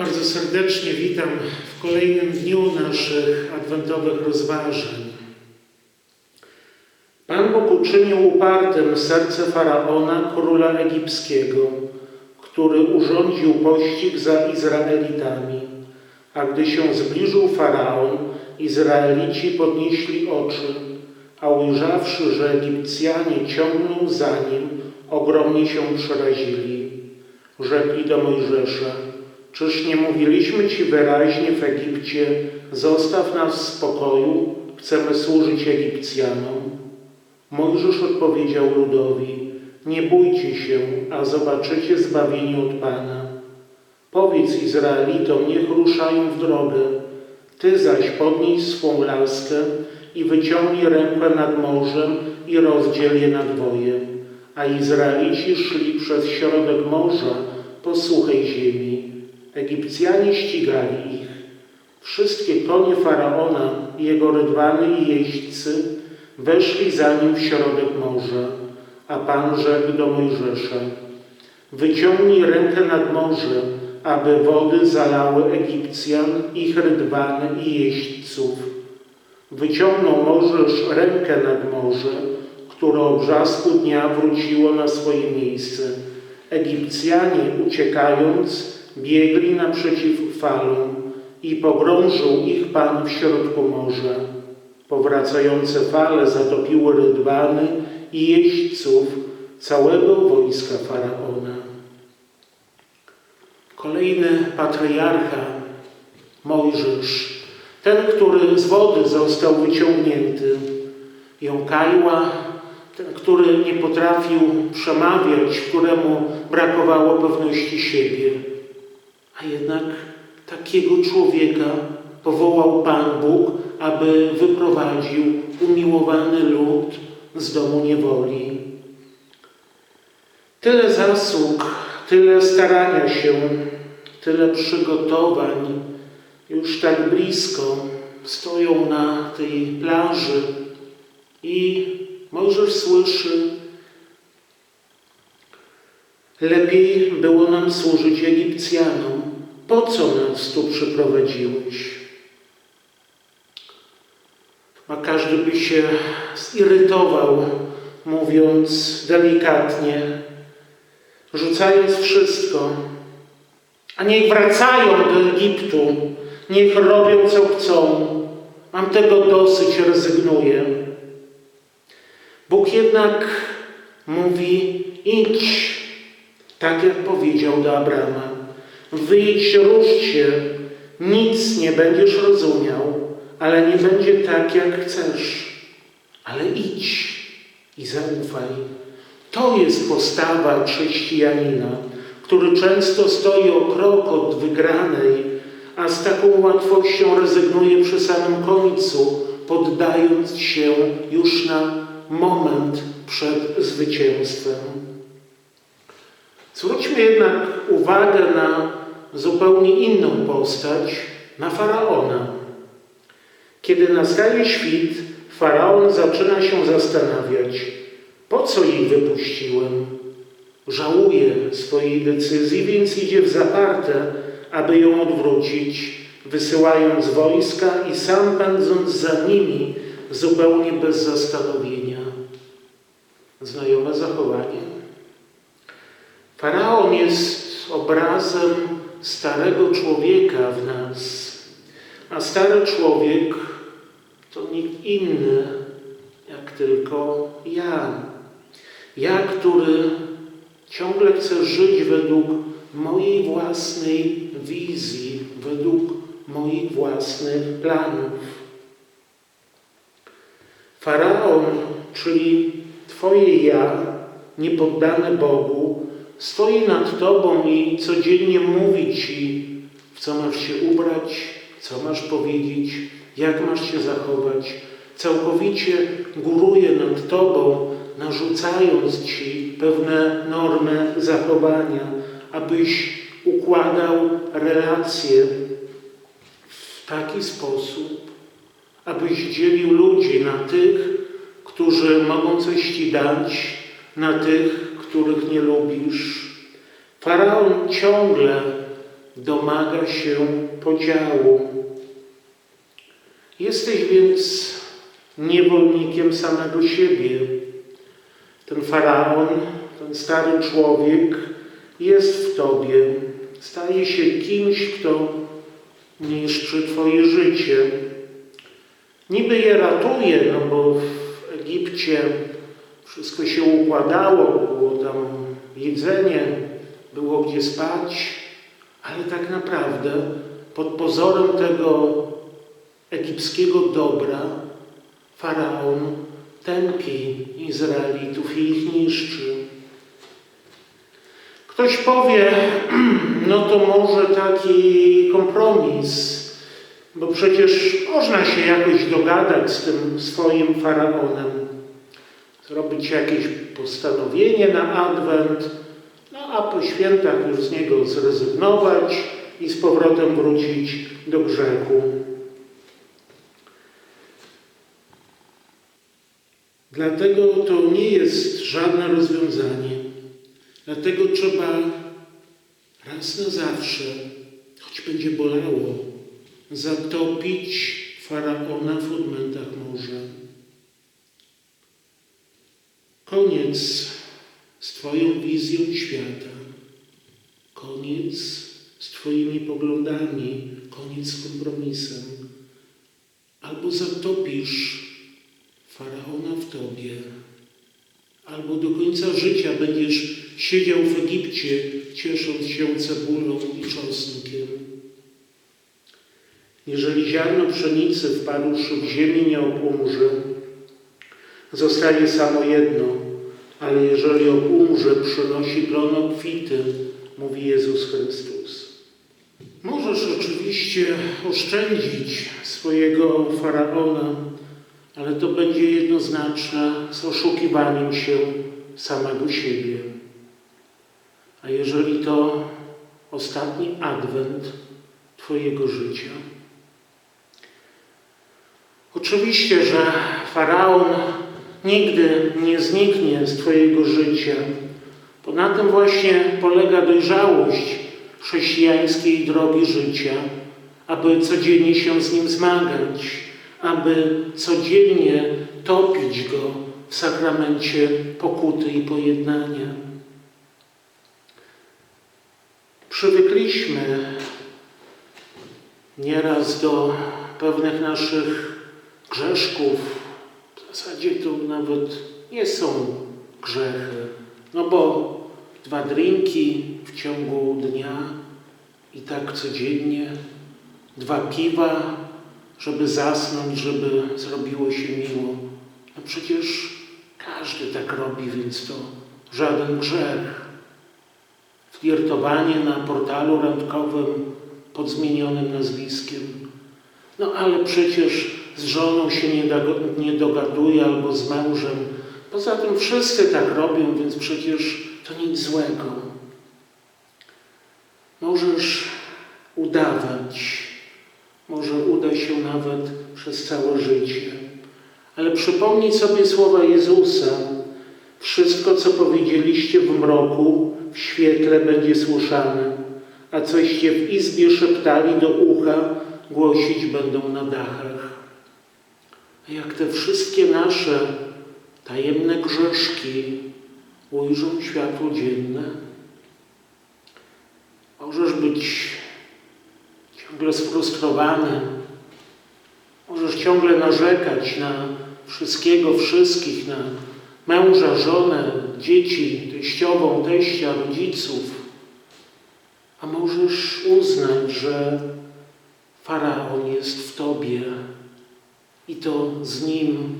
Bardzo serdecznie witam w kolejnym dniu naszych adwentowych rozważań. Pan Bóg uczynił upartym serce faraona, króla egipskiego, który urządził pościg za Izraelitami. A gdy się zbliżył faraon, Izraelici podnieśli oczy, a ujrzawszy, że Egipcjanie ciągną za nim, ogromnie się przerazili. Rzekli do Mojżesza, czyż nie mówiliśmy Ci wyraźnie w Egipcie, zostaw nas w spokoju, chcemy służyć Egipcjanom? Mojżesz odpowiedział ludowi, nie bójcie się, a zobaczycie zbawienie od Pana. Powiedz Izraelitom, niech ruszają w drogę. Ty zaś podnieś swą laskę i wyciągnij rękę nad morzem i rozdziel je na dwoje. A Izraelici szli przez środek morza po suchej ziemi. Egipcjanie ścigali ich. Wszystkie konie Faraona, jego rydwany i jeźdźcy weszli za nim w środek morza. A Pan rzekł do Mojżesza, wyciągnij rękę nad morze, aby wody zalały Egipcjan, ich rydwany i jeźdźców. Wyciągnął Możesz rękę nad morze, które o brzasku dnia wróciło na swoje miejsce. Egipcjanie, uciekając, biegli naprzeciw falom i pogrążył ich Pan w środku morza. Powracające fale zatopiły rydwany i jeźdźców całego wojska Faraona. Kolejny patriarcha, Mojżesz, ten, który z wody został wyciągnięty, jąkajła, ten, który nie potrafił przemawiać, któremu brakowało pewności siebie. A jednak takiego człowieka powołał Pan Bóg, aby wyprowadził umiłowany lud z domu niewoli. Tyle zasług, tyle starania się, tyle przygotowań już tak blisko stoją na tej plaży i Mojżesz słyszy, lepiej było nam służyć Egipcjanom. Po co nas tu przyprowadziłeś? A każdy by się zirytował, mówiąc delikatnie, rzucając wszystko. A niech wracają do Egiptu, niech robią co chcą. Mam tego dosyć, rezygnuję. Bóg jednak mówi: idź, tak jak powiedział do Abrama. Wyjdź, rusz się, nic nie będziesz rozumiał, ale nie będzie tak, jak chcesz. Ale idź i zaufaj. To jest postawa chrześcijanina, który często stoi o krok od wygranej, a z taką łatwością rezygnuje przy samym końcu, poddając się już na moment przed zwycięstwem. Zwróćmy jednak uwagę na zupełnie inną postać, na faraona. Kiedy nastaje świt, faraon zaczyna się zastanawiać, po co jej wypuściłem? Żałuje swojej decyzji, więc idzie w zaparte, aby ją odwrócić, wysyłając wojska i sam pędząc za nimi zupełnie bez zastanowienia. Znajome zachowanie. Faraon jest obrazem starego człowieka w nas, a stary człowiek to nikt inny, jak tylko ja. Ja, który ciągle chcę żyć według mojej własnej wizji, według moich własnych planów. Faraon, czyli Twoje ja, niepoddane Bogu, stoi nad Tobą i codziennie mówi Ci, w co masz się ubrać, co masz powiedzieć, jak masz się zachować. Całkowicie góruje nad Tobą, narzucając Ci pewne normy zachowania, abyś układał relacje w taki sposób, abyś dzielił ludzi na tych, którzy mogą coś Ci dać, na tych, których nie lubisz. Faraon ciągle domaga się podziału. Jesteś więc niewolnikiem samego siebie. Ten faraon, ten stary człowiek jest w tobie. Staje się kimś, kto niszczy twoje życie. Niby je ratuje, no bo w Egipcie wszystko się układało, było tam jedzenie, było gdzie spać, ale tak naprawdę pod pozorem tego egipskiego dobra faraon tępi Izraelitów i ich niszczy. Ktoś powie, no to może taki kompromis, bo przecież można się jakoś dogadać z tym swoim faraonem. Zrobić jakieś postanowienie na adwent, no a po świętach już z niego zrezygnować i z powrotem wrócić do grzechu. Dlatego to nie jest żadne rozwiązanie. Dlatego trzeba raz na zawsze, choć będzie bolało, zatopić faraona w odmętach morza. Koniec z Twoją wizją świata. Koniec z Twoimi poglądami. Koniec z kompromisem. Albo zatopisz faraona w Tobie, albo do końca życia będziesz siedział w Egipcie, ciesząc się cebulą i czosnkiem. Jeżeli ziarno pszenicy wpadłszy w ziemi nie opłomrze, zostaje samo jedno, ale jeżeli opłomrze, przynosi plon obfity, mówi Jezus Chrystus. Możesz oczywiście oszczędzić swojego faraona, ale to będzie jednoznaczne z oszukiwaniem się samego siebie. A jeżeli to ostatni adwent Twojego życia, oczywiście, że faraon nigdy nie zniknie z Twojego życia. Bo na tym właśnie polega dojrzałość chrześcijańskiej drogi życia, aby codziennie się z nim zmagać, aby codziennie topić go w sakramencie pokuty i pojednania. Przywykliśmy nieraz do pewnych naszych grzeszków. W zasadzie to nawet nie są grzechy. No bo dwa drinki w ciągu dnia i tak codziennie, dwa piwa, żeby zasnąć, żeby zrobiło się miło. No przecież każdy tak robi, więc to żaden grzech flirtowanie na portalu randkowym pod zmienionym nazwiskiem. No ale przecież z żoną się nie, nie dogaduje albo z mężem. Poza tym wszyscy tak robią, więc przecież to nic złego. Możesz udawać, może uda się nawet przez całe życie. Ale przypomnij sobie słowa Jezusa. Wszystko, co powiedzieliście w mroku, w świetle będzie słyszane, a coście w izbie szeptali do ucha, głosić będą na dachach. Jak te wszystkie nasze tajemne grzeszki ujrzą światło dzienne, możesz być ciągle sfrustrowany, możesz ciągle narzekać na wszystkiego, wszystkich, na męża, żonę, dzieci, teściową, teścia, rodziców, a możesz uznać, że Faraon jest w Tobie i to z nim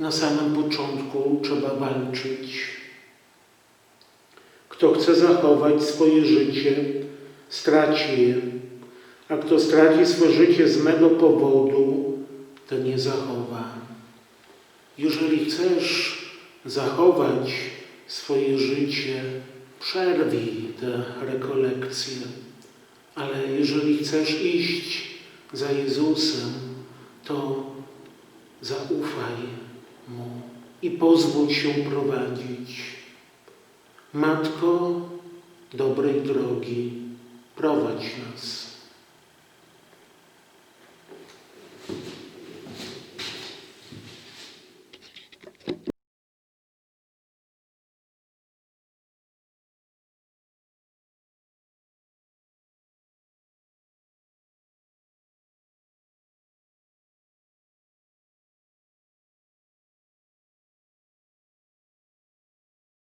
na samym początku trzeba walczyć. Kto chce zachować swoje życie, straci je, a kto straci swoje życie z mego powodu, ten nie zachowa. Jeżeli chcesz zachować swoje życie, przerwij te rekolekcje. Ale jeżeli chcesz iść za Jezusem, to zaufaj Mu i pozwól się prowadzić. Matko dobrej drogi, prowadź nas.